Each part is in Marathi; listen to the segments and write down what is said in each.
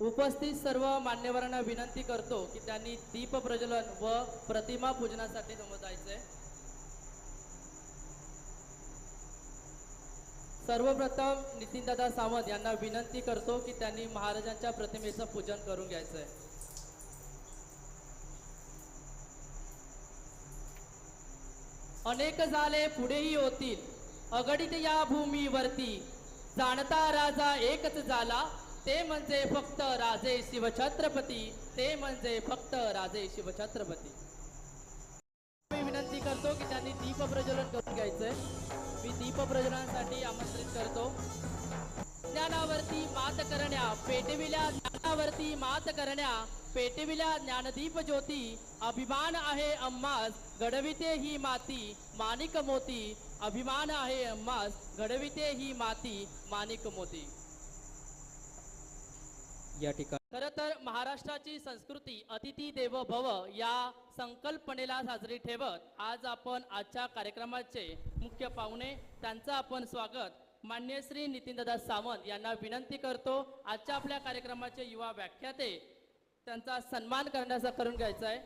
उपस्थित सर्व मान्यवरांना विनंती करतो की त्यांनी दीप प्रज्वलन व प्रतिमा पूजनासाठी समोर जायचंय सर्वप्रथम नितीनदादा सावंत यांना विनंती करतो की त्यांनी महाराजांच्या प्रतिमेचं पूजन करून घ्यायचंय. अनेक झाले पुढेही होतील. अगडित या भूमीवरती. जाणता राजा एकच झाला. ते म्हणजे फक्त राजे शिवछत्रपती ते म्हणजे फक्त राजे शिवछत्रपती. मी विनंती करतो की त्यांनी दीप प्रज्वलन करून घ्यायचंय. मी दीप प्रज्वलनासाठी आमंत्रित करतो. ज्ञानावरती मात करण्या पेटविल्या ज्ञानावरती मात करण्या पेटविल्या ज्ञानदीप ज्योती अभिमान आहे अम्मास घडविते ही माती माणिक मोती. अभिमान आहे अम्मास घडविते ही माती माणिक मोती. या ठिकाणी. खर तर महाराष्ट्राची संस्कृती अतिथी देवो भव या संकल्पनेला साजरी ठेवत आज आपण आजच्या कार्यक्रमाचे मुख्य पाहुणे त्यांचं आपण स्वागत. मान्य श्री नितीनदादा सावंत यांना विनंती करतो आजच्या आपल्या कार्यक्रमाचे युवा व्याख्याते त्यांचा सन्मान करण्याचा करून घ्यायचा आहे.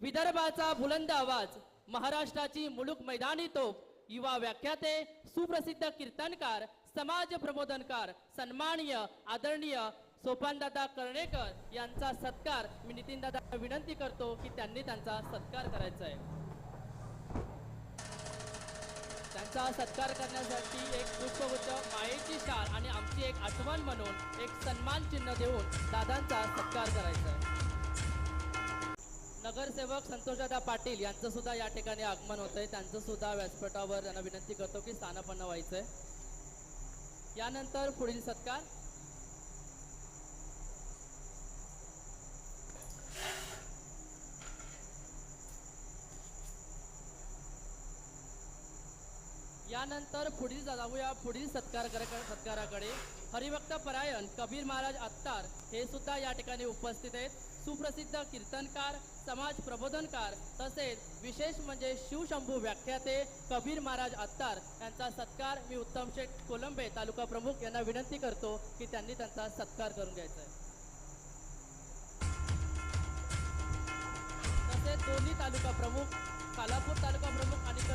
विदर्भाचा बुलंद आवाज महाराष्ट्राची मुलुक मैदानी तोफ युवा व्याख्याते सुप्रसिद्ध कीर्तनकार समाज प्रबोधनकार सन्माननीय आदरणीय सोपानदादा कर्णेकर यांचा सत्कार मी नितीनदादा विनंती करतो की त्यांनी त्यांचा सत्कार करायचा आहे. त्यांचा सत्कार करण्यासाठी एक पुष्पगुच्छ मायेची शाल आणि आमची एक आठवण म्हणून एक सन्मान चिन्ह देऊन दादांचा सत्कार करायचा आहे. नगरसेवक संतोषदादा पाटील यांचं सुद्धा या ठिकाणी आगमन होत आहे त्यांचं सुद्धा व्यासपीठावर त्यांना विनंती करतो की स्थानापन्न व्हायचंय. यानंतर पुढील सत्कार त्यानंतर पुढील जाऊया पुढील सत्कार सत्काराकडे. हरिभक्त परायण कबीर महाराज अत्तार हे सुद्धा या ठिकाणी उपस्थित आहेत. सुप्रसिद्ध कीर्तनकार समाज प्रबोधनकार तसेच विशेष म्हणजे शिवशंभू व्याख्याते कबीर महाराज अत्तार यांचा सत्कार मी उत्तम शेठ कोलंबे तालुका प्रमुख यांना विनंती करतो की त्यांनी त्यांचा सत्कार करून घ्यायचा आहे. तसेच दोन्ही तालुका प्रमुख कालापूर तालुका प्रमुख आणि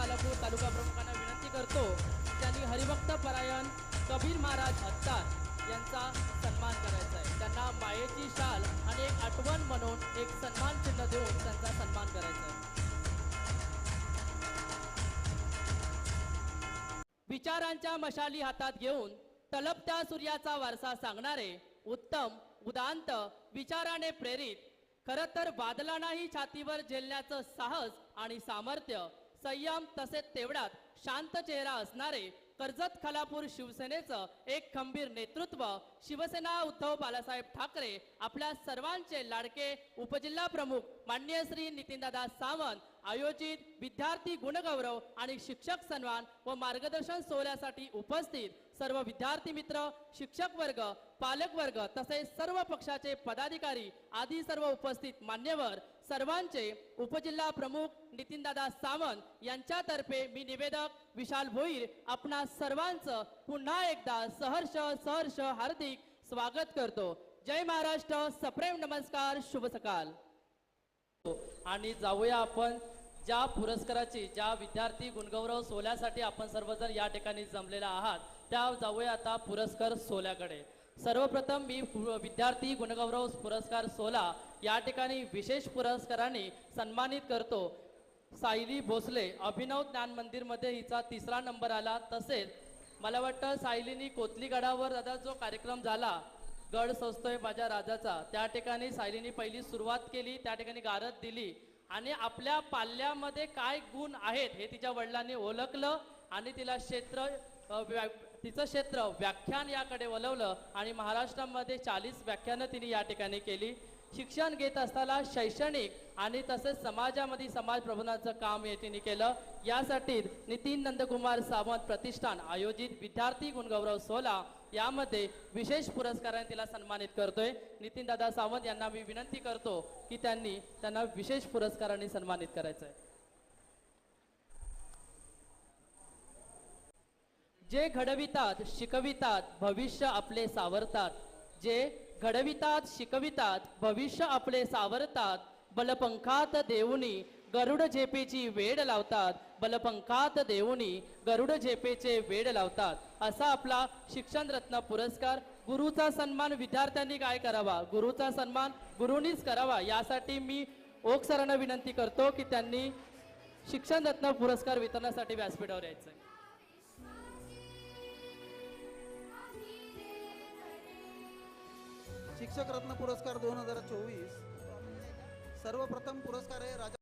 तालुका तालुका प्रमुखांना विनंती करतो त्यांनी हरिभक्त परायण कबीर महाराज हत्तार यांचा सन्मान करायचा आहे. त्यांना मायेची शाल आणि एक आठवण म्हणून एक सन्मान चिन्ह देऊन त्यांचा सन्मान करायचा आहे. विचारांच्या मशाली हातात घेऊन तलपत्या सूर्याचा वारसा सांगणारे उत्तम उदांत विचाराने प्रेरित खरं तर बादलांनाही छातीवर झेलण्याचं साहस आणि सामर्थ्य संयम तसेच तेवढ्यात शांत चेहरा असणारे कर्जत खालापूर शिवसेनेचं एक खंबीर नेतृत्व शिवसेना उद्धव बाळासाहेब ठाकरे आपल्या सर्वांचे लाडके उपजिल्हा प्रमुख मान्य श्री नितीनदादा सावंत आयोजित विद्यार्थी गुणगौरव आणि शिक्षक सन्मान व मार्गदर्शन सोहळ्यासाठी उपस्थित सर्व विद्यार्थी मित्र शिक्षक वर्ग पालक वर्ग तसेच सर्व पक्षाचे पदाधिकारी आदी सर्व उपस्थित मान्यवर सर्वांचे उपजिल्हा प्रमुख नितीनदादा सावंत यांच्यातर्फे मी निवेदक विशाल भोईर आपणा सर्वांचं पुन्हा एकदा सहर्ष सहर्ष हार्दिक स्वागत करतो. जय महाराष्ट्र सप्रेम नमस्कार शुभ सकाळ आणि जाऊया आपण ज्या पुरस्काराची ज्या विद्यार्थी गुणगौरव सोहळ्यासाठी आपण सर्वजण या ठिकाणी जमलेला आहात त्या जाऊया आता पुरस्कार सोहळ्याकडे. सर्वप्रथम मी विद्यार्थी गुणगौरव पुरस्कार सोला या ठिकाणी विशेष पुरस्काराने सन्मानित करतो. सायली भोसले अभिनव ज्ञान मंदिरमध्ये हिचा तिसरा नंबर आला. तसेच मला वाटतं सायलीनी कोथलीगडावर दादा जो कार्यक्रम झाला गड सजतोय माझ्या राजाचा त्या ठिकाणी सायलीनी पहिली सुरुवात केली त्या ठिकाणी गारद दिली आणि आपल्या पाल्यामध्ये काय गुण आहेत हे तिच्या वडिलांनी ओळखलं आणि तिला क्षेत्र व्या- तिचं क्षेत्र व्याख्यान याकडे वळवलं आणि महाराष्ट्रामध्ये चाळीस व्याख्यानं तिने या ठिकाणी केली. शिक्षण घेत असताना शैक्षणिक आणि तसेच समाजामध्ये समाज प्रबोधनाचं काम हे तिने केलं. यासाठी नितीन नंदकुमार सावंत प्रतिष्ठान आयोजित विद्यार्थी गुणगौरव सोहळा यामध्ये विशेष पुरस्काराने तिला सन्मानित करतोय. नितीन दादा सावंत यांना मी विनंती करतो की त्यांनी त्यांना विशेष पुरस्काराने सन्मानित करायचं आहे जे घडवितात शिकवितात भविष्य आपले सावरतात. जे घडवितात शिकवितात भविष्य आपले सावरतात. बलपंखात देऊनी गरुड झेपेची वेड लावतात. बलपंखात देऊनी गरुड झेपेचे वेड लावतात. असा आपला शिक्षण रत्न पुरस्कार. गुरुचा सन्मान विद्यार्थ्यांनी काय करावा? गुरुचा सन्मान गुरुनीच करावा? यासाठी मी ओक सरांना विनंती करतो की त्यांनी शिक्षण रत्न पुरस्कार वितरणासाठी व्यासपीठावर यायचं शिक्षक रत्न पुरस्कार दोन हजार चोवीस. सर्वप्रथम पुरस्कार आहे राजा